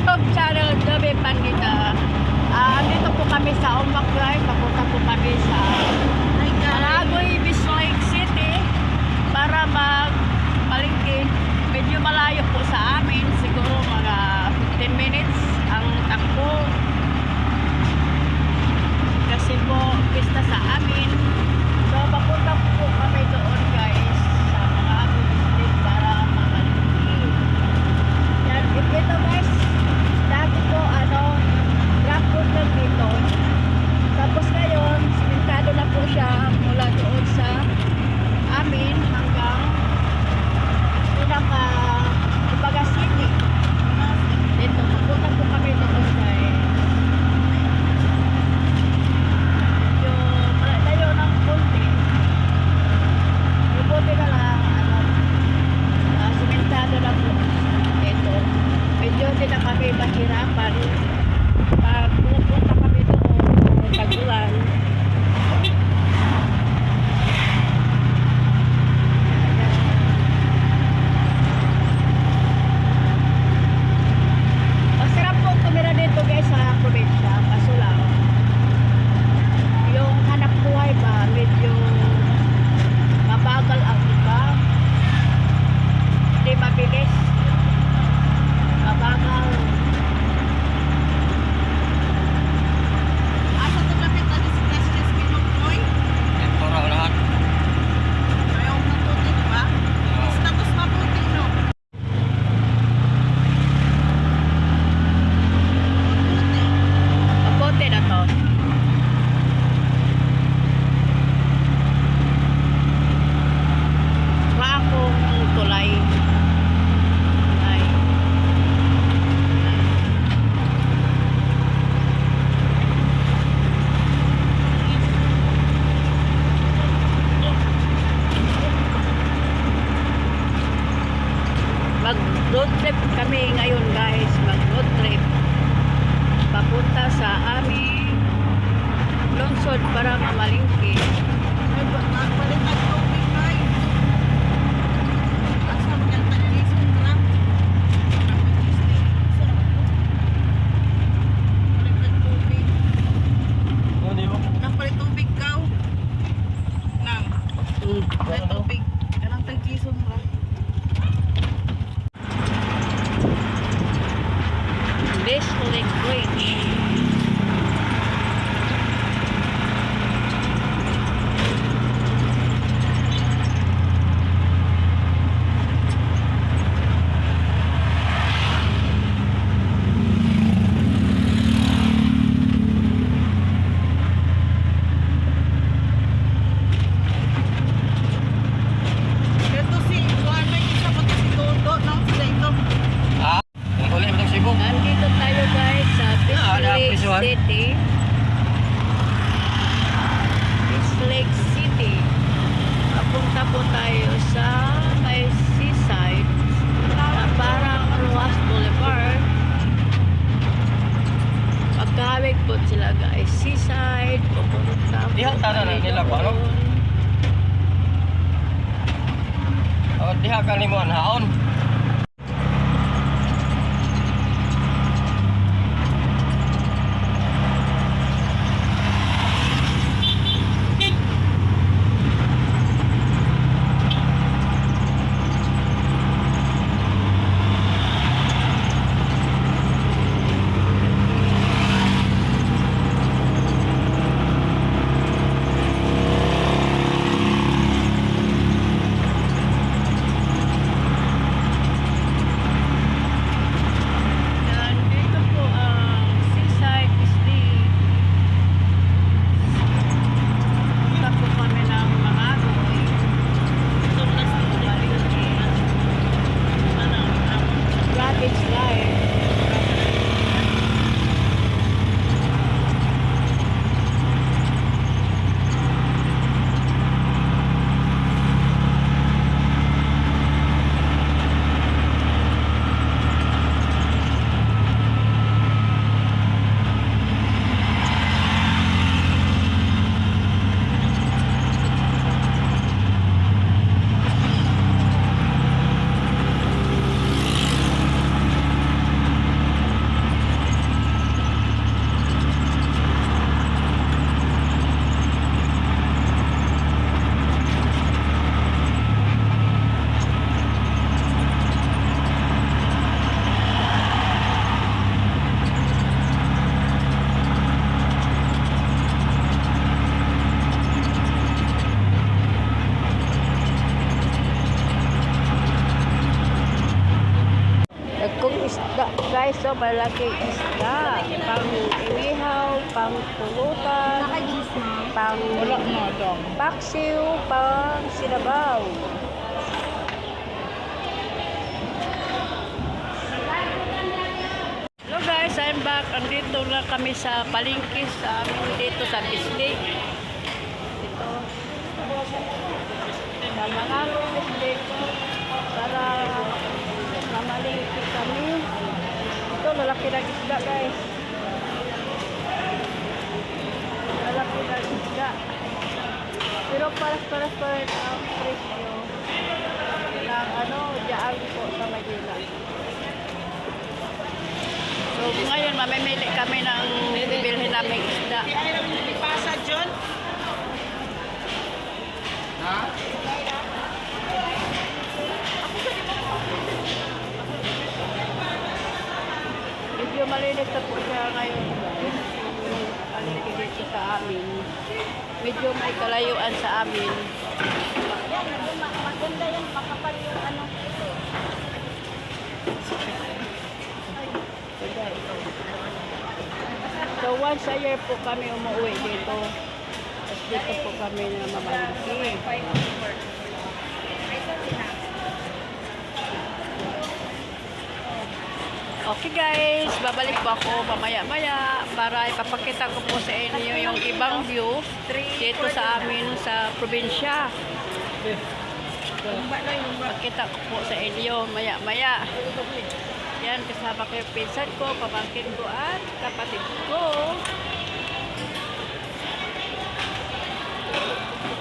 YouTube channel Gabi Pandita. Uh, ah, andito po kami sa Umbak Drive. Papunta po kami sa Maragoy, Bishoy City para magpalingkin. Medyo malayo po sa amin. Siguro mga 15 minutes ang takbo. everybody. Let the Nandito tayo guys sa ah, Fish Lake City. Fish Lake City. Papunta po tayo sa may seaside. Parang Ruas Boulevard. Pagkawig po sila guys. Seaside. Pupunta po. Dihan tara na nila po. Ano? Dihan kalimuan haon. So malaking isda. Pang inihaw, pang pulutan, pang paksiw, pang sinabaw. Hello guys, I'm back. Andito na kami sa palengke sa amin dito sa Bisli. Ito. Sa mga Bisli para mamalingki kami. Ito, lalaki na isda guys. Lalaki na isda. Pero paras-paras pa rin ang presyo ng ano, diyaan po sa Manila. So ngayon mamimili kami ng bibilhin namin isda. Di ay namin nilipasa, John. Ha? Medyo malinis na po siya ngayon. Palengke dito sa amin. Medyo may kalayuan sa amin. Maganda yan. Makapal yung ano. So once a year po kami umuwi dito. Tapos dito po kami na mamalingki. Guys, babalik po ako mamaya-maya para ipapakita ko po sa inyo yung ibang view dito sa amin sa probinsya. Pakita ko po sa inyo maya-maya. Yan, kasama ko yung pinsan ko, pamangkin ko at kapatid ko.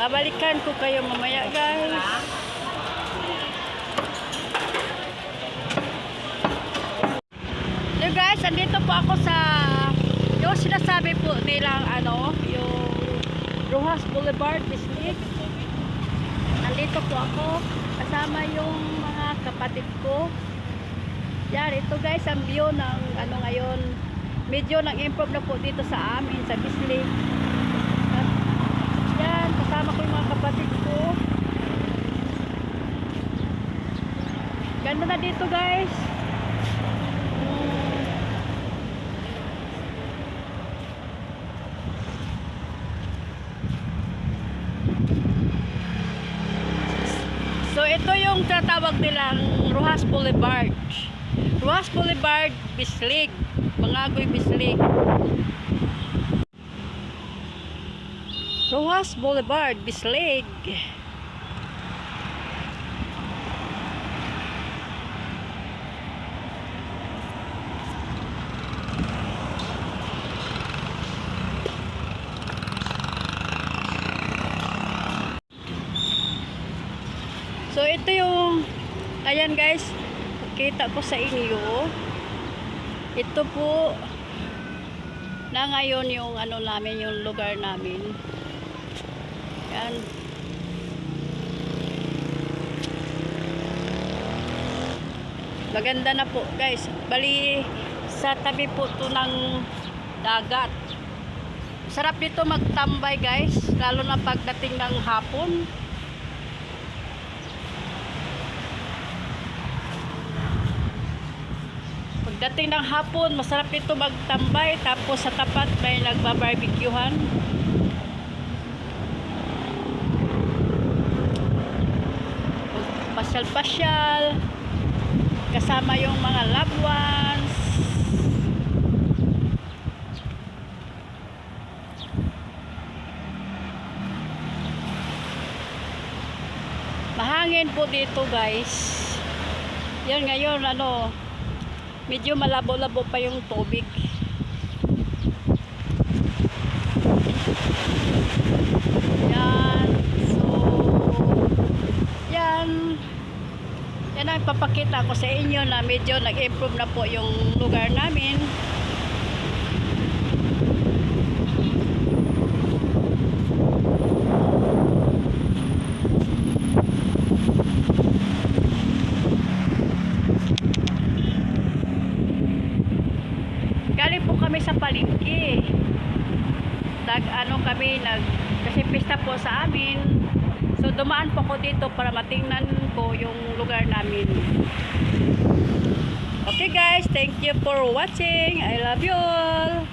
Babalikan ko kayo mamaya guys. So guys, andito po ako sa yung sinasabi po nilang ano, yung Rojas Boulevard, Bislig. Andito po ako kasama yung mga kapatid ko. Yan, ito guys ang view ng ano ngayon. Medyo nang-improve na po dito sa amin sa. At, yan, kasama ko yung mga kapatid ko. Ganda na dito guys. Mm. So ito yung tatawag nilang Rojas Boulevard. Rojas Boulevard, Bislig. Mangagoy, Bislig. Rojas Boulevard, Bislig. So ito yung ayan guys, kita ko sa inyo. Ito po na ngayon yung ano namin, yung lugar namin. Yan. Maganda na po guys. Bali sa tabi po to ng dagat. Sarap dito magtambay guys, lalo na pagdating ng hapon. Pagdating ng hapon, masarap dito magtambay. Tapos sa tapat may nagbabarbecuehan. Pasyal-pasyal. Kasama yung mga loved ones. Mahangin po dito guys. Yan ngayon ano, medyo malabo-labo pa yung tubig. Yan. So, yan. Yan ang papakita ko sa inyo na medyo nag-improve na po yung lugar namin. Galing po kami sa palengke. Nag ano kami nag kasi pista po sa amin. So dumaan po ko dito para matingnan ko yung lugar namin. Okay guys, thank you for watching. I love you all.